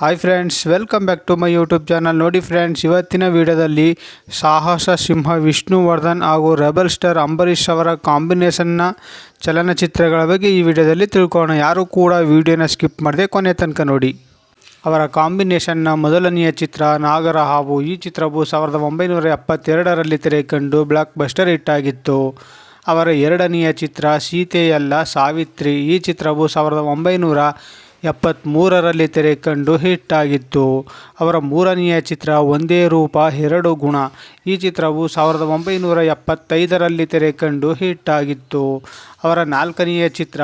Hi friends welcome back to my YouTube channel ನೋಡಿ friends ಇವತ್ತಿನ ವಿಡಿಯೋದಲ್ಲಿ ಸಾಹಸ ಸಿಂಹ ವಿಷ್ಣುವರ್ಧನ್ ಹಾಗೂ ರೆಬಲ್ ಸ್ಟಾರ್ ಅಂಬರೀಷ್ ಅವರ ಕಾಂಬಿನೇಷನ್ನ ಚಲನಚಿತ್ರಗಳ ಬಗ್ಗೆ ಈ ವಿಡಿಯೋದಲ್ಲಿ ತಿಳ್ಕೋಣ ಯಾರು ಕೂಡ ವಿಡಿಯೋನ ಸ್ಕಿಪ್ ಮಾಡದೆ ಕೊನೆ ತನಕ ನೋಡಿ. ಅವರ ಕಾಂಬಿನೇಷನ್ನ ಮೊದಲನೆಯ ಚಿತ್ರ ನಾಗರ ಹಾವು. ಈ ಚಿತ್ರವು ಸಾವಿರದ ಒಂಬೈನೂರ ಎಪ್ಪತ್ತೆರಡರಲ್ಲಿ ತೆರೆ ಕಂಡು ಬ್ಲಾಕ್ ಬಸ್ಟರ್ ಹಿಟ್ ಆಗಿತ್ತು. ಅವರ ಎರಡನೆಯ ಚಿತ್ರ ಸೀತೆಯಲ್ಲ ಸಾವಿತ್ರಿ. ಈ ಚಿತ್ರವು ಸಾವಿರದ ಒಂಬೈನೂರ ಎಪ್ಪತ್ತ್ಮೂರರಲ್ಲಿ ತೆರೆ ಕಂಡು ಹಿಟ್ ಆಗಿತ್ತು ಅವರ ಮೂರನೆಯ ಚಿತ್ರ ಒಂದೇ ರೂಪ, ಎರಡು ಗುಣ. ಈ ಚಿತ್ರವು ಸಾವಿರದ ಒಂಬೈನೂರ ಎಪ್ಪತ್ತೈದರಲ್ಲಿ ತೆರೆ ಕಂಡು ಹಿಟ್ ಆಗಿತ್ತು ಅವರ ನಾಲ್ಕನೆಯ ಚಿತ್ರ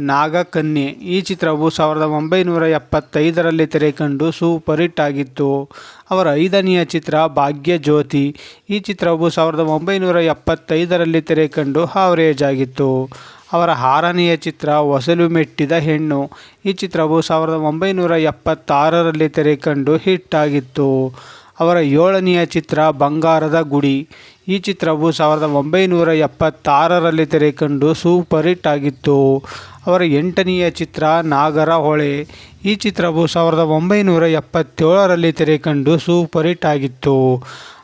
ನಾಗಕನ್ಯೆ. ಈ ಚಿತ್ರವು ಸಾವಿರದ ಒಂಬೈನೂರ ಎಪ್ಪತ್ತೈದರಲ್ಲಿ ತೆರೆ ಕಂಡು ಸೂಪರ್ ಹಿಟ್ ಆಗಿತ್ತು. ಅವರ ಐದನೆಯ ಚಿತ್ರ ಭಾಗ್ಯಜ್ಯೋತಿ. ಈ ಚಿತ್ರವು ಸಾವಿರದ ಒಂಬೈನೂರ ಎಪ್ಪತ್ತೈದರಲ್ಲಿ ತೆರೆ ಕಂಡು ಹಾವರೇಜ್ ಆಗಿತ್ತು. ಅವರ ಆರನೆಯ ಚಿತ್ರ ಹೊಸಲು ಮೆಟ್ಟಿದ ಹೆಣ್ಣು ಈ ಚಿತ್ರವು ಸಾವಿರದ ಒಂಬೈನೂರ ಎಪ್ಪತ್ತಾರರಲ್ಲಿ ತೆರೆ ಕಂಡು ಹಿಟ್ ಆಗಿತ್ತು. ಅವರ ಏಳನೆಯ ಚಿತ್ರ ಬಂಗಾರದ ಗುಡಿ. ಈ ಚಿತ್ರವು ಸಾವಿರದ ಒಂಬೈನೂರ ಎಪ್ಪತ್ತಾರರಲ್ಲಿ ತೆರೆ ಕಂಡು ಸೂಪರ್ ಹಿಟ್ ಆಗಿತ್ತು. ಅವರ ಎಂಟನೆಯ ಚಿತ್ರ ನಾಗರ ಹೊಳೆ ಈ ಚಿತ್ರವು ಸಾವಿರದ ಒಂಬೈನೂರ ಎಪ್ಪತ್ತೇಳರಲ್ಲಿ ತೆರೆ ಕಂಡು ಸೂಪರ್ ಹಿಟ್ ಆಗಿತ್ತು.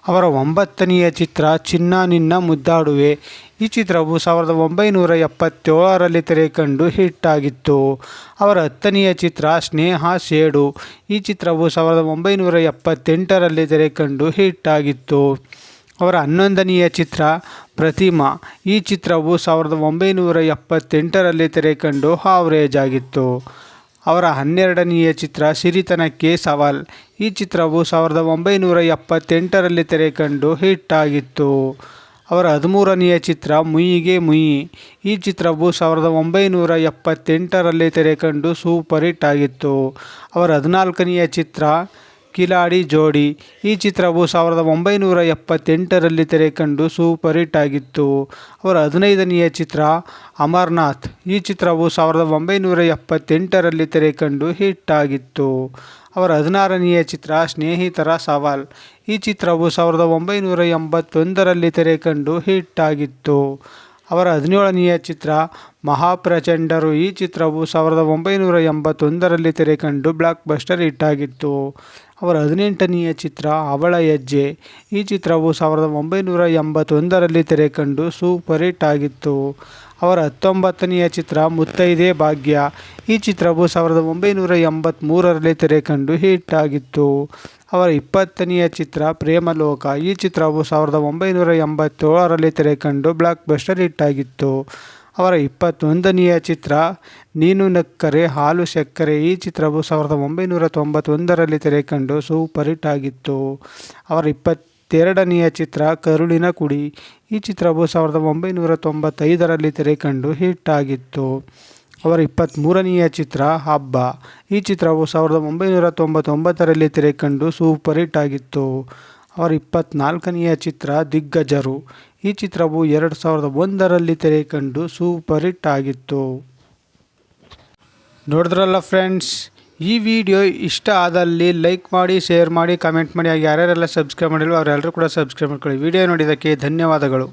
ಅವರ ಒಂಬತ್ತನೆಯ ಚಿತ್ರ ಚಿನ್ನ ನಿನ್ನ ಮುದ್ದಾಡುವೆ. ಈ ಚಿತ್ರವು ಸಾವಿರದ ಒಂಬೈನೂರ ಎಪ್ಪತ್ತೇಳರಲ್ಲಿ ತೆರೆ ಕಂಡು ಹಿಟ್ ಆಗಿತ್ತು. ಅವರ ಹತ್ತನೆಯ ಚಿತ್ರ ಸ್ನೇಹ ಸೇಡು. ಈ ಚಿತ್ರವು ಸಾವಿರದ ಒಂಬೈನೂರ ಎಪ್ಪತ್ತೆಂಟರಲ್ಲಿ ತೆರೆ ಕಂಡು ಹಿಟ್ ಆಗಿತ್ತು. ಅವರ ಹನ್ನೊಂದನೆಯ ಚಿತ್ರ ಪ್ರತಿಮಾ. ಈ ಚಿತ್ರವು ಸಾವಿರದ ಒಂಬೈನೂರ ಎಪ್ಪತ್ತೆಂಟರಲ್ಲಿ ತೆರೆ ಕಂಡು ಹಾವರೇಜ್ ಆಗಿತ್ತು. ಅವರ ಹನ್ನೆರಡನೆಯ ಚಿತ್ರ ಸಿರಿತನಕ್ಕೆ ಸವಾಲ್. ಈ ಚಿತ್ರವು ಸಾವಿರದ ಒಂಬೈನೂರ ಎಪ್ಪತ್ತೆಂಟರಲ್ಲಿ ತೆರೆ ಕಂಡು ಹಿಟ್ ಆಗಿತ್ತು. ಅವರ ಹದಿಮೂರನೆಯ ಚಿತ್ರ ಮುಯಿಗೆ ಮುಯಿ. ಈ ಚಿತ್ರವು ಸಾವಿರದ ಒಂಬೈನೂರ ಎಪ್ಪತ್ತೆಂಟರಲ್ಲಿ ತೆರೆ ಕಂಡು ಸೂಪರ್ ಹಿಟ್ ಆಗಿತ್ತು. ಅವರ ಹದಿನಾಲ್ಕನೆಯ ಚಿತ್ರ ಕಿಲಾಡಿ ಜೋಡಿ. ಈ ಚಿತ್ರವು ಸಾವಿರದ ಒಂಬೈನೂರ ಎಪ್ಪತ್ತೆಂಟರಲ್ಲಿ ತೆರೆ ಕಂಡು ಸೂಪರ್ ಹಿಟ್ ಆಗಿತ್ತು. ಅವರ ಹದಿನೈದನೆಯ ಚಿತ್ರ ಅಮರ್ನಾಥ್. ಈ ಚಿತ್ರವು ಸಾವಿರದ ಒಂಬೈನೂರ ಎಪ್ಪತ್ತೆಂಟರಲ್ಲಿ ತೆರೆ ಕಂಡು ಹಿಟ್ ಆಗಿತ್ತು. ಅವರ ಹದಿನಾರನೆಯ ಚಿತ್ರ ಸ್ನೇಹಿತರ ಸವಾಲ್. ಈ ಚಿತ್ರವು ಸಾವಿರದ ಒಂಬೈನೂರ ಎಂಬತ್ತೊಂದರಲ್ಲಿ ತೆರೆ ಕಂಡು ಹಿಟ್ ಆಗಿತ್ತು. ಅವರ ಹದಿನೇಳನೆಯ ಚಿತ್ರ ಮಹಾಪ್ರಚಂಡರು. ಈ ಚಿತ್ರವು ಸಾವಿರದ ಒಂಬೈನೂರ ಎಂಬತ್ತೊಂದರಲ್ಲಿ ತೆರೆ ಕಂಡು ಬ್ಲಾಕ್ ಬಸ್ಟರ್ ಹಿಟ್ಟಾಗಿತ್ತು. ಅವರ ಹದಿನೆಂಟನೆಯ ಚಿತ್ರ ಅವಳ ಹೆಜ್ಜೆ. ಈ ಚಿತ್ರವು ಸಾವಿರದ ಒಂಬೈನೂರ ಎಂಬತ್ತೊಂದರಲ್ಲಿ ತೆರೆ ಕಂಡು ಸೂಪರ್ ಹಿಟ್ ಆಗಿತ್ತು. ಅವರ ಹತ್ತೊಂಬತ್ತನೆಯ ಚಿತ್ರ ಮುತ್ತೈದೆ ಭಾಗ್ಯ. ಈ ಚಿತ್ರವು ಸಾವಿರದ ಒಂಬೈನೂರ ಎಂಬತ್ತ್ಮೂರರಲ್ಲಿ ತೆರೆ ಕಂಡು ಹಿಟ್ ಆಗಿತ್ತು. ಅವರ ಇಪ್ಪತ್ತನೆಯ ಚಿತ್ರ ಪ್ರೇಮಲೋಕ. ಈ ಚಿತ್ರವು ಸಾವಿರದ ಒಂಬೈನೂರ ಎಂಬತ್ತೇಳರಲ್ಲಿ ತೆರೆಕಂಡು ಬ್ಲಾಕ್ ಬಸ್ಟರ್ ಹಿಟ್ಟಾಗಿತ್ತು ಅವರ ಇಪ್ಪತ್ತೊಂದನೆಯ ಚಿತ್ರ ನೀನು ನಕ್ಕರೆ ಹಾಲು ಸಕ್ಕರೆ ಈ ಚಿತ್ರವು ಸಾವಿರದ ಒಂಬೈನೂರ ತೊಂಬತ್ತೊಂದರಲ್ಲಿ ತೆರೆಕಂಡು ಸೂಪರ್ ಹಿಟ್ ಆಗಿತ್ತು. ಅವರ ಇಪ್ಪತ್ತೆರಡನೆಯ ಚಿತ್ರ ಕರುಳಿನ ಕುಡಿ. ಈ ಚಿತ್ರವು ಸಾವಿರದ ಒಂಬೈನೂರ ತೊಂಬತ್ತೈದರಲ್ಲಿ ತೆರೆಕಂಡು ಹಿಟ್ ಆಗಿತ್ತು. ಅವರ ಇಪ್ಪತ್ತ್ಮೂರನೆಯ ಚಿತ್ರ, ಹಬ್ಬ. ಈ ಚಿತ್ರವು ಸಾವಿರದ ಒಂಬೈನೂರ ತೊಂಬತ್ತೊಂಬತ್ತರಲ್ಲಿ ತೆರೆ ಕಂಡು ಸೂಪರ್ ಹಿಟ್ ಆಗಿತ್ತು. ಅವರ ಇಪ್ಪತ್ತ್ನಾಲ್ಕನೆಯ ಚಿತ್ರ, ದಿಗ್ಗಜರು. ಈ ಚಿತ್ರವು ಎರಡು ಸಾವಿರದ ಒಂದರಲ್ಲಿ ತೆರೆ ಕಂಡು ಸೂಪರ್ ಹಿಟ್ ಆಗಿತ್ತು. ನೋಡಿದ್ರಲ್ಲ ಫ್ರೆಂಡ್ಸ್, ಈ ವಿಡಿಯೋ ಇಷ್ಟ ಆದಲ್ಲಿ ಲೈಕ್ ಮಾಡಿ, ಶೇರ್ ಮಾಡಿ, ಕಮೆಂಟ್ ಮಾಡಿ. ಯಾರ್ಯಾರೆಲ್ಲ ಸಬ್ಸ್ಕ್ರೈಬ್ ಮಾಡಿಲ್ಲ ಅವರೆಲ್ಲರೂ ಕೂಡ ಸಬ್ಸ್ಕ್ರೈಬ್ ಮಾಡ್ಕೊಳ್ಳಿ. ವಿಡಿಯೋ ನೋಡಿದ್ದಕ್ಕೆ ಧನ್ಯವಾದಗಳು.